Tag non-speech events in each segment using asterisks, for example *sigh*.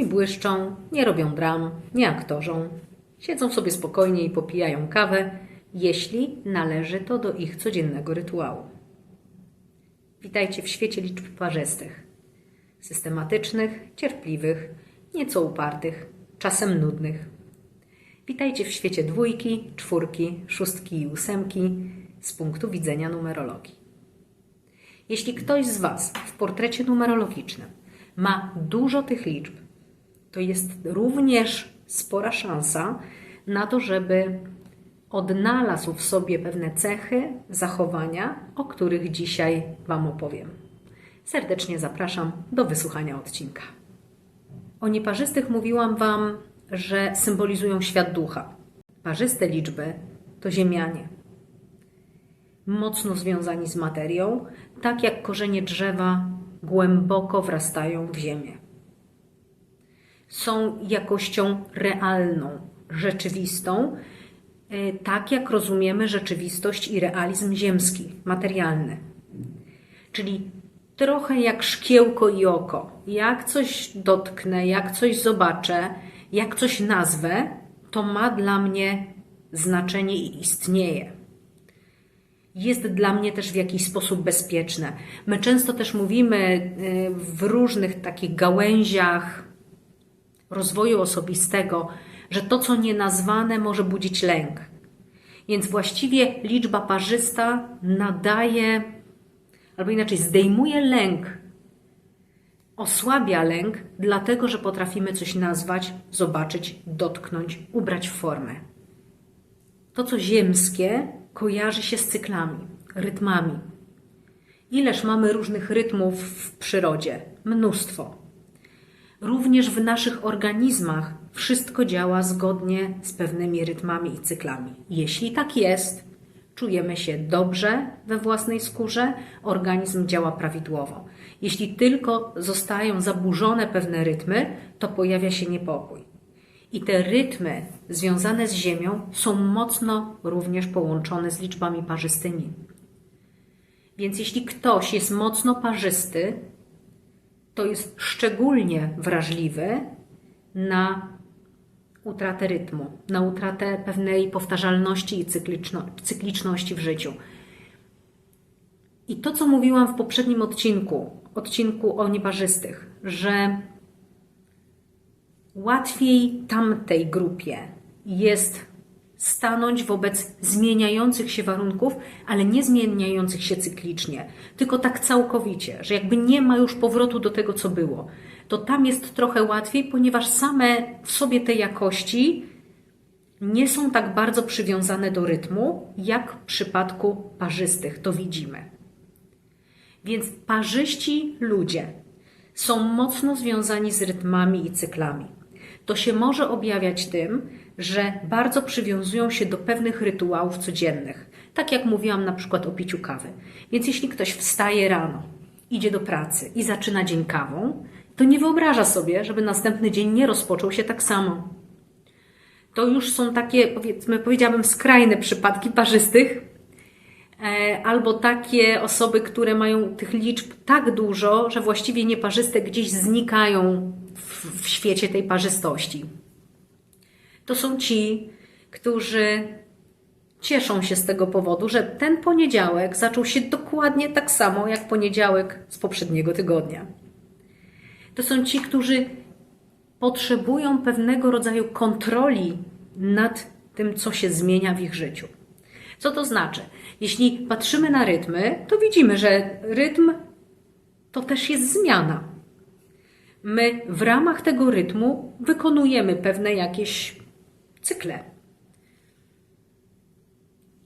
Nie błyszczą, nie robią dram, nie aktorzą. Siedzą sobie spokojnie i popijają kawę, jeśli należy to do ich codziennego rytuału. Witajcie w świecie liczb parzystych. Systematycznych, cierpliwych, nieco upartych, czasem nudnych. Witajcie w świecie dwójki, czwórki, szóstki i ósemki z punktu widzenia numerologii. Jeśli ktoś z Was w portrecie numerologicznym ma dużo tych liczb, to jest również spora szansa na to, żeby odnalazł w sobie pewne cechy, zachowania, o których dzisiaj Wam opowiem. Serdecznie zapraszam do wysłuchania odcinka. O nieparzystych mówiłam Wam, że symbolizują świat ducha. Parzyste liczby to ziemianie. Mocno związani z materią, tak jak korzenie drzewa głęboko wrastają w ziemię. Są jakością realną, rzeczywistą, e, tak jak rozumiemy rzeczywistość i realizm ziemski, materialny. Czyli trochę jak szkiełko i oko. Jak coś dotknę, jak coś zobaczę, jak coś nazwę, to ma dla mnie znaczenie i istnieje. Jest dla mnie też w jakiś sposób bezpieczne. My często też mówimy y, w różnych takich gałęziach rozwoju osobistego, że to, co nienazwane, może budzić lęk. Więc właściwie liczba parzysta nadaje, albo inaczej, zdejmuje lęk osłabia lęk, dlatego że potrafimy coś nazwać, zobaczyć, dotknąć, ubrać w formę. To, co ziemskie, kojarzy się z cyklami, rytmami. Ileż mamy różnych rytmów w przyrodzie? Mnóstwo. Również w naszych organizmach wszystko działa zgodnie z pewnymi rytmami i cyklami. Jeśli tak jest, czujemy się dobrze we własnej skórze, organizm działa prawidłowo. Jeśli tylko zostają zaburzone pewne rytmy, to pojawia się niepokój. I te rytmy związane z Ziemią są mocno również połączone z liczbami parzystymi. Więc jeśli ktoś jest mocno parzysty, to jest szczególnie wrażliwy na utratę rytmu, na utratę pewnej powtarzalności i cykliczności w życiu. I to, co mówiłam w poprzednim odcinku, odcinku o nieparzystych, że łatwiej tamtej grupie jest stanąć wobec zmieniających się warunków, ale nie zmieniających się cyklicznie, tylko tak całkowicie, że jakby nie ma już powrotu do tego, co było. To tam jest trochę łatwiej, ponieważ same w sobie te jakości nie są tak bardzo przywiązane do rytmu, jak w przypadku parzystych. To widzimy. Więc parzyści ludzie są mocno związani z rytmami i cyklami. To się może objawiać tym, że bardzo przywiązują się do pewnych rytuałów codziennych. Tak jak mówiłam na przykład o piciu kawy. Więc jeśli ktoś wstaje rano, idzie do pracy i zaczyna dzień kawą, to nie wyobraża sobie, żeby następny dzień nie rozpoczął się tak samo. To już są takie, powiedzmy, powiedziałabym, skrajne przypadki parzystych, E, albo takie osoby, które mają tych liczb tak dużo, że właściwie nieparzyste gdzieś znikają w, w świecie tej parzystości. To są ci, którzy cieszą się z tego powodu, że ten poniedziałek zaczął się dokładnie tak samo jak poniedziałek z poprzedniego tygodnia. To są ci, którzy potrzebują pewnego rodzaju kontroli nad tym, co się zmienia w ich życiu. Co to znaczy? Jeśli patrzymy na rytmy, to widzimy, że rytm to też jest zmiana. My w ramach tego rytmu wykonujemy pewne jakieś cykle.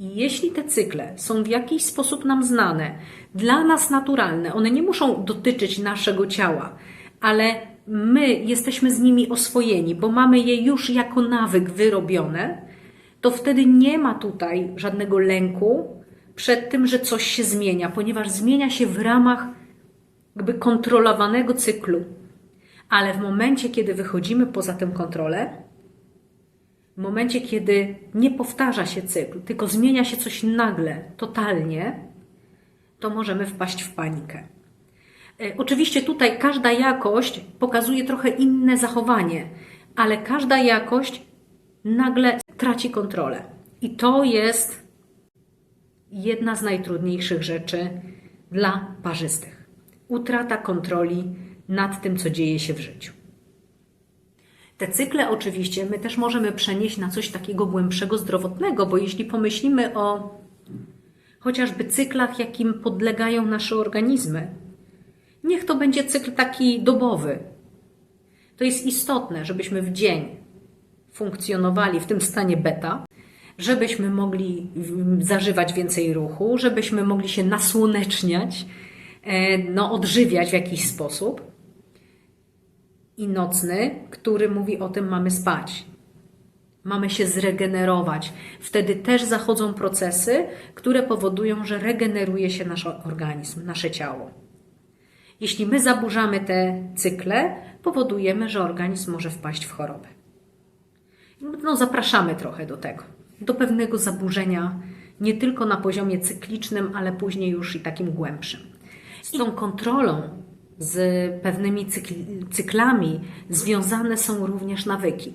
Jeśli te cykle są w jakiś sposób nam znane, dla nas naturalne, one nie muszą dotyczyć naszego ciała, ale my jesteśmy z nimi oswojeni, bo mamy je już jako nawyk wyrobione, to wtedy nie ma tutaj żadnego lęku przed tym, że coś się zmienia, ponieważ zmienia się w ramach jakby kontrolowanego cyklu. Ale w momencie, kiedy wychodzimy poza tę kontrolę, w momencie, kiedy nie powtarza się cykl, tylko zmienia się coś nagle, totalnie, to możemy wpaść w panikę. E, Oczywiście tutaj każda jakość pokazuje trochę inne zachowanie, ale każda jakość nagle traci kontrolę. I to jest jedna z najtrudniejszych rzeczy dla parzystych. Utrata kontroli nad tym, co dzieje się w życiu. Te cykle oczywiście my też możemy przenieść na coś takiego głębszego, zdrowotnego, bo jeśli pomyślimy o chociażby cyklach, jakim podlegają nasze organizmy, niech to będzie cykl taki dobowy. To jest istotne, żebyśmy w dzień funkcjonowali w tym stanie beta, żebyśmy mogli zażywać więcej ruchu, żebyśmy mogli się nasłoneczniać, e, no, odżywiać w jakiś sposób. I nocny, który mówi o tym, mamy spać. Mamy się zregenerować. Wtedy też zachodzą procesy, które powodują, że regeneruje się nasz organizm, nasze ciało. Jeśli my zaburzamy te cykle, powodujemy, że organizm może wpaść w chorobę. No, zapraszamy trochę do tego, do pewnego zaburzenia, nie tylko na poziomie cyklicznym, ale później już i takim głębszym. Z tą kontrolą, z pewnymi cykl- cyklami związane są również nawyki.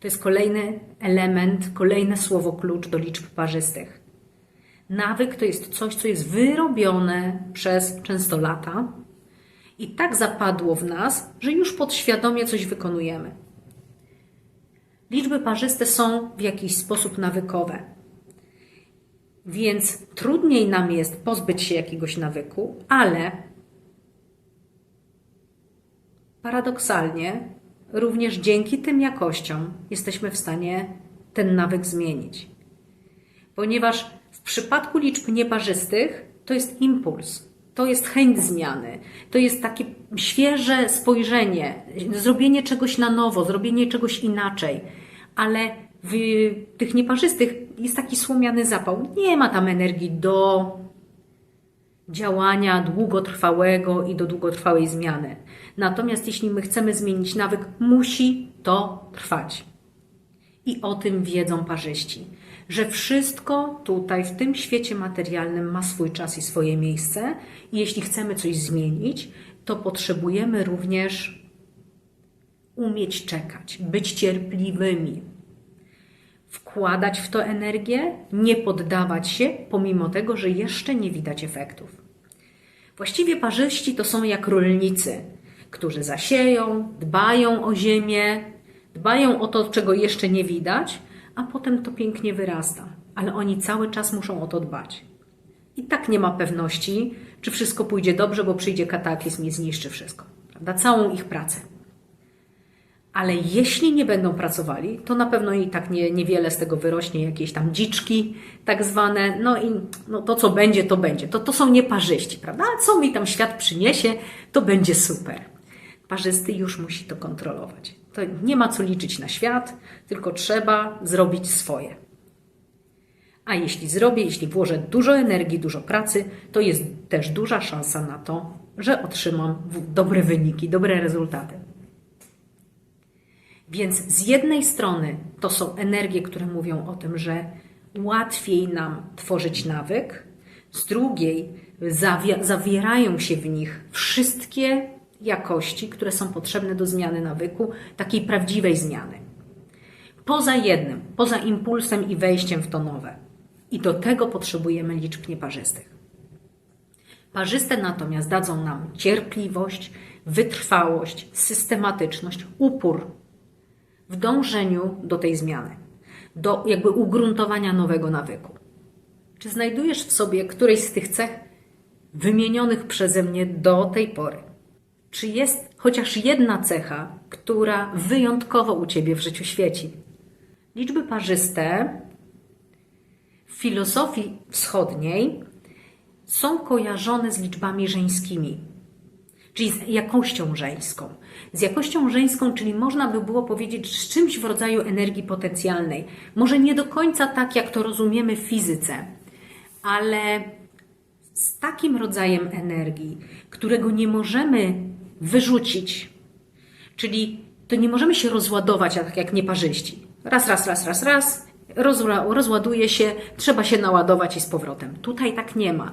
To jest kolejny element, kolejne słowo klucz do liczb parzystych. Nawyk to jest coś, co jest wyrobione przez często lata i tak zapadło w nas, że już podświadomie coś wykonujemy. Liczby parzyste są w jakiś sposób nawykowe. Więc trudniej nam jest pozbyć się jakiegoś nawyku, ale paradoksalnie również dzięki tym jakościom jesteśmy w stanie ten nawyk zmienić. Ponieważ w przypadku liczb nieparzystych to jest impuls, to jest chęć zmiany, to jest takie świeże spojrzenie, zrobienie czegoś na nowo, zrobienie czegoś inaczej, ale w tych nieparzystych jest taki słomiany zapał. Nie ma tam energii do działania długotrwałego i do długotrwałej zmiany. Natomiast jeśli my chcemy zmienić nawyk, musi to trwać. I o tym wiedzą parzyści, że wszystko tutaj w tym świecie materialnym ma swój czas i swoje miejsce. I jeśli chcemy coś zmienić, to potrzebujemy również umieć czekać, być cierpliwymi, wkładać w to energię, nie poddawać się, pomimo tego, że jeszcze nie widać efektów. Właściwie parzyści to są jak rolnicy, którzy zasieją, dbają o ziemię, dbają o to, czego jeszcze nie widać, a potem to pięknie wyrasta. Ale oni cały czas muszą o to dbać. I tak nie ma pewności, czy wszystko pójdzie dobrze, bo przyjdzie kataklizm i zniszczy wszystko. Prawda? Całą ich pracę. Ale jeśli nie będą pracowali, to na pewno i tak nie, niewiele z tego wyrośnie, jakieś tam dziczki tak zwane, no i no to co będzie, to będzie. To, to są nieparzyści, prawda? A co mi tam świat przyniesie, to będzie super. Parzysty już musi to kontrolować. To nie ma co liczyć na świat, tylko trzeba zrobić swoje. A jeśli zrobię, jeśli włożę dużo energii, dużo pracy, to jest też duża szansa na to, że otrzymam dobre wyniki, dobre rezultaty. Więc z jednej strony to są energie, które mówią o tym, że łatwiej nam tworzyć nawyk, z drugiej zawi- zawierają się w nich wszystkie jakości, które są potrzebne do zmiany nawyku, takiej prawdziwej zmiany. Poza jednym, poza impulsem i wejściem w to nowe. I do tego potrzebujemy liczb nieparzystych. Parzyste natomiast dadzą nam cierpliwość, wytrwałość, systematyczność, upór w dążeniu do tej zmiany, do jakby ugruntowania nowego nawyku. Czy znajdujesz w sobie którejś z tych cech wymienionych przeze mnie do tej pory? Czy jest chociaż jedna cecha, która wyjątkowo u ciebie w życiu świeci? Liczby parzyste w filozofii wschodniej są kojarzone z liczbami żeńskimi, czyli z jakością żeńską. Z jakością żeńską, czyli można by było powiedzieć z czymś w rodzaju energii potencjalnej. Może nie do końca tak, jak to rozumiemy w fizyce, ale z takim rodzajem energii, którego nie możemy wyrzucić, czyli to nie możemy się rozładować tak jak nieparzyści. Raz, raz, raz, raz, raz, rozła- rozładuje się, trzeba się naładować i z powrotem. Tutaj tak nie ma.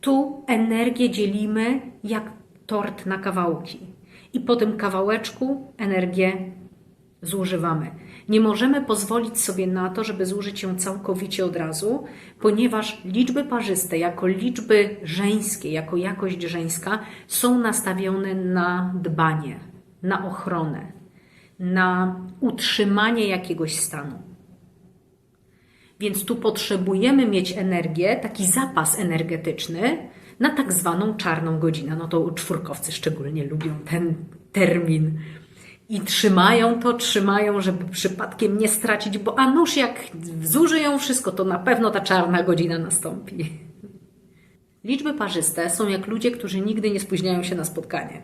Tu energię dzielimy jak tort na kawałki. I po tym kawałeczku energię zużywamy. Nie możemy pozwolić sobie na to, żeby zużyć ją całkowicie od razu, ponieważ liczby parzyste, jako liczby żeńskie, jako jakość żeńska, są nastawione na dbanie, na ochronę, na utrzymanie jakiegoś stanu. Więc tu potrzebujemy mieć energię, taki zapas energetyczny na tak zwaną czarną godzinę. No to czwórkowcy szczególnie lubią ten termin. I trzymają to, trzymają, żeby przypadkiem nie stracić, bo a nuż jak zużyją wszystko, to na pewno ta czarna godzina nastąpi. Liczby parzyste są jak ludzie, którzy nigdy nie spóźniają się na spotkanie.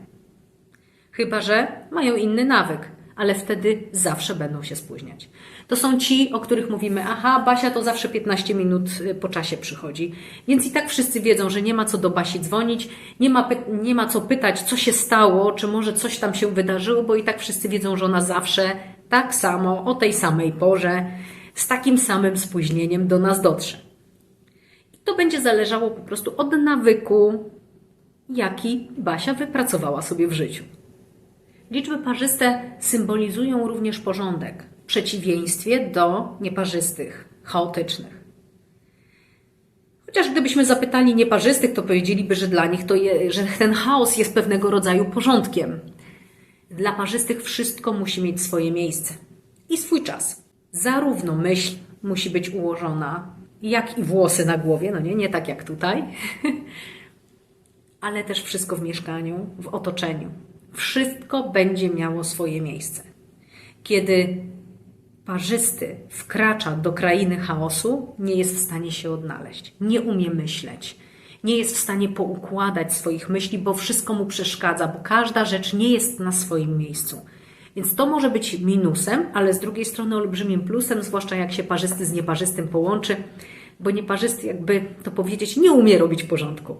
Chyba, że mają inny nawyk, ale wtedy zawsze będą się spóźniać. To są ci, o których mówimy, aha, Basia to zawsze 15 minut y, po czasie przychodzi. Więc i tak wszyscy wiedzą, że nie ma co do Basi dzwonić, nie ma, nie ma co pytać, co się stało, czy może coś tam się wydarzyło, bo i tak wszyscy wiedzą, że ona zawsze tak samo, o tej samej porze, z takim samym spóźnieniem do nas dotrze. I to będzie zależało po prostu od nawyku, jaki Basia wypracowała sobie w życiu. Liczby parzyste symbolizują również porządek, przeciwieństwie do nieparzystych, chaotycznych. Chociaż gdybyśmy zapytali nieparzystych, to powiedzieliby, że dla nich to je, że ten chaos jest pewnego rodzaju porządkiem. Dla parzystych wszystko musi mieć swoje miejsce i swój czas. Zarówno myśl musi być ułożona, jak i włosy na głowie, no nie, nie tak jak tutaj, *laughs* ale też wszystko w mieszkaniu, w otoczeniu. Wszystko będzie miało swoje miejsce. Kiedy parzysty wkracza do krainy chaosu, nie jest w stanie się odnaleźć, nie umie myśleć, nie jest w stanie poukładać swoich myśli, bo wszystko mu przeszkadza, bo każda rzecz nie jest na swoim miejscu. Więc to może być minusem, ale z drugiej strony olbrzymim plusem, zwłaszcza jak się parzysty z nieparzystym połączy, bo nieparzysty, jakby to powiedzieć, nie umie robić porządku.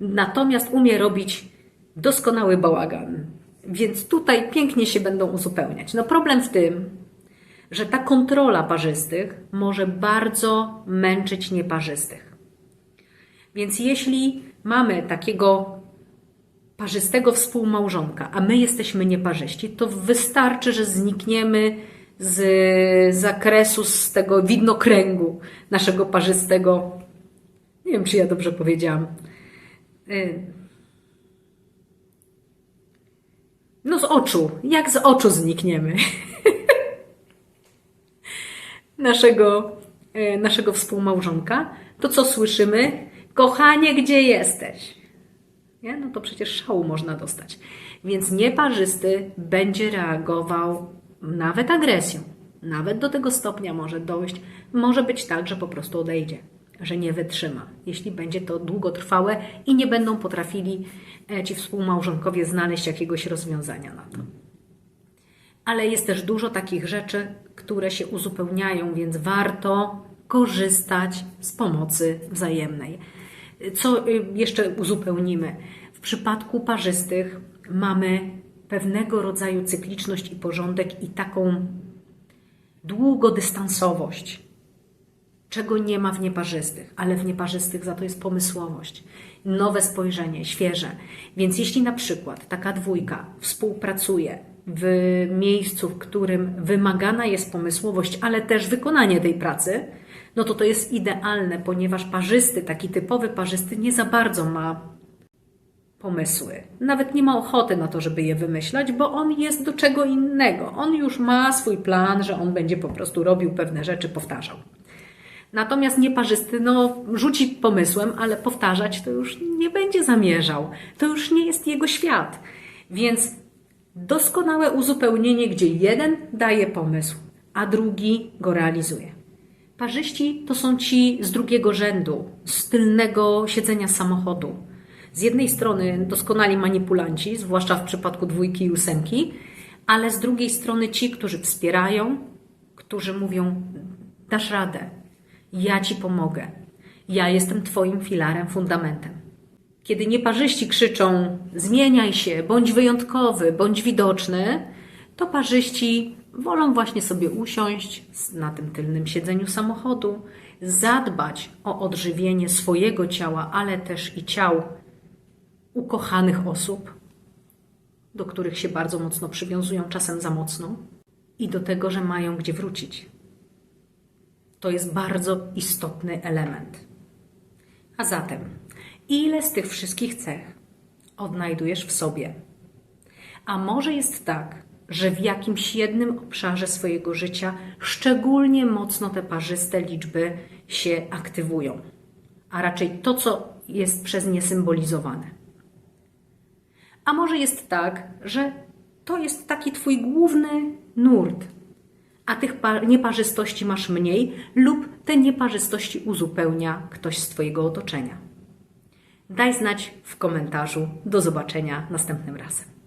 Natomiast umie robić doskonały bałagan. Więc tutaj pięknie się będą uzupełniać. No problem w tym, że ta kontrola parzystych może bardzo męczyć nieparzystych. Więc jeśli mamy takiego parzystego współmałżonka, a my jesteśmy nieparzyści, to wystarczy, że znikniemy z zakresu, z tego widnokręgu naszego parzystego. Nie wiem, czy ja dobrze powiedziałam. Y, No z oczu. Jak z oczu znikniemy? *laughs* naszego, e, naszego współmałżonka, to co słyszymy? Kochanie, gdzie jesteś? Nie? No to przecież szału można dostać. Więc nieparzysty będzie reagował nawet agresją. Nawet do tego stopnia może dojść. Może być tak, że po prostu odejdzie, że nie wytrzyma, jeśli będzie to długotrwałe i nie będą potrafili e, ci współmałżonkowie znaleźć jakiegoś rozwiązania na to. Ale jest też dużo takich rzeczy, które się uzupełniają, więc warto korzystać z pomocy wzajemnej. Co y, jeszcze uzupełnimy? W przypadku parzystych mamy pewnego rodzaju cykliczność i porządek i taką długodystansowość, czego nie ma w nieparzystych, ale w nieparzystych za to jest pomysłowość, nowe spojrzenie, świeże. Więc jeśli na przykład taka dwójka współpracuje w miejscu, w którym wymagana jest pomysłowość, ale też wykonanie tej pracy, no to to jest idealne, ponieważ parzysty, taki typowy parzysty, nie za bardzo ma pomysły. Nawet nie ma ochoty na to, żeby je wymyślać, bo on jest do czego innego. On już ma swój plan, że on będzie po prostu robił pewne rzeczy, powtarzał. Natomiast nieparzysty, no, rzuci pomysłem, ale powtarzać to już nie będzie zamierzał. To już nie jest jego świat. Więc doskonałe uzupełnienie, gdzie jeden daje pomysł, a drugi go realizuje. Parzyści to są ci z drugiego rzędu, z tylnego siedzenia samochodu. Z jednej strony doskonali manipulanci, zwłaszcza w przypadku dwójki i ósemki, ale z drugiej strony ci, którzy wspierają, którzy mówią: Dasz radę, ja ci pomogę, ja jestem Twoim filarem, fundamentem. Kiedy nieparzyści krzyczą: Zmieniaj się, bądź wyjątkowy, bądź widoczny, to parzyści wolą właśnie sobie usiąść na tym tylnym siedzeniu samochodu, zadbać o odżywienie swojego ciała, ale też i ciał ukochanych osób, do których się bardzo mocno przywiązują, czasem za mocno, i do tego, że mają gdzie wrócić. To jest bardzo istotny element. A zatem, ile z tych wszystkich cech odnajdujesz w sobie? A może jest tak, że w jakimś jednym obszarze swojego życia szczególnie mocno te parzyste liczby się aktywują, a raczej to, co jest przez nie symbolizowane. A może jest tak, że to jest taki Twój główny nurt, a tych pa- nieparzystości masz mniej, lub te nieparzystości uzupełnia ktoś z Twojego otoczenia. Daj znać w komentarzu. Do zobaczenia następnym razem.